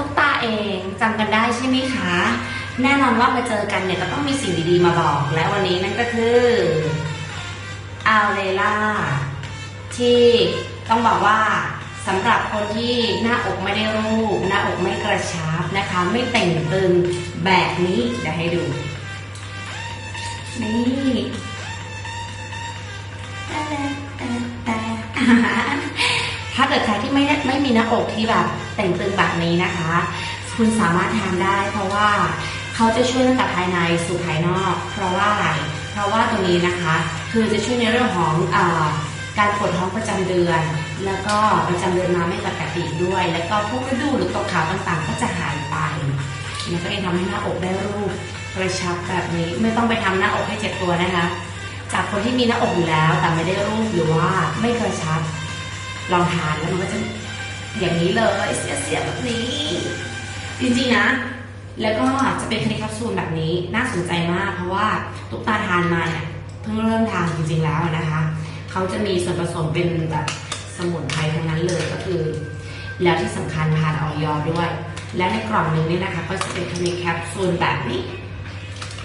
ตุ๊กตาเองจำกันได้ใช่ไหมคะ แน่นอนว่ามาเจอกันเนี่ยก็ต้องมีสิ่งดีๆมาบอก และวันนี้นั่นก็คืออัลเลล่าที่ต้องบอกว่าสำหรับคนที่หน้าอกไม่ได้รูป หน้าอกไม่กระชับนะคะ ไม่แต่งตึงแบบนี้เดี๋ยวให้ดู นี่แต่แต่แต่ ถ้าเกิดใครที่ไม่ไม่มีหน้าอกที่แบบแต่งตึงแบบนี้นะคะ คุณสามารถทานได้เพราะว่าเขาจะช่วยตั้งแต่ภายในสู่ภายนอก เพราะว่าอะไรเพราะว่าตัวนี้นะคะ คือจะช่วยในเรื่องของอการปวดท้องประจำเดือน แล้วก็ประจำเดือนมาไม่ปกติด้วย แล้วก็พวกกระดูหรือตกขาวต่างๆ ก็จะหายไปแล้วก็เองทำให้หน้าอกได้รูปกระชับแบบนี้ไม่ต้องไปทำหน้าอกให้เจ็บตัวนะคะ จากคนที่มีหน้าอกอยู่แล้วแต่ไม่ได้รูปหรือว่าไม่กระชับ ลองทานแล้วมันก็จะอย่างนี้เลยเสียเสียแบบนี้ จริงๆนะ แล้วก็จะเป็นคลิแคปซูลแบบนี้น่าสนใจมาก เพราะว่าตุ๊กตาทานมาเนี่ยเพิ่งเริ่มทานจริงๆแล้วนะคะเขาจะมีส่วนผสมเป็นแบบสมุนไพรทั้งนั้นเลยก็คือ แล้วที่สำคัญทานออยอด้วย และในกล่องนึงเนี่ยนะคะ ก็จะเป็นมีแคปซูลแบบนี้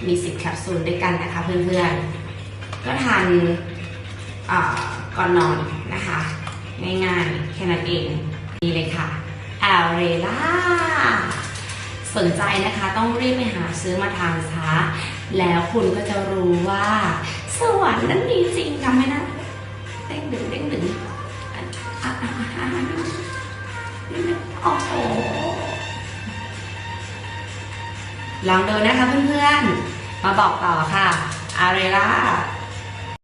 มีสิบแคปซูลด้วยกันนะคะเพื่อนๆก็ทานก่อนนอนนะคะ ง่ายๆแค่นั้นเองนี่เลยค่ะแอลเรล่าสนใจนะคะต้องรีบไปหาซื้อมาทานซะแล้วคุณก็จะรู้ว่า สวรรค์นั้นมีจริงทำไหมนะเด้งดึงเด้งดึงอะอะอะอะโอ้โหลองดูนะคะเพื่อนๆ มาบอกต่อค่ะอาเรล่า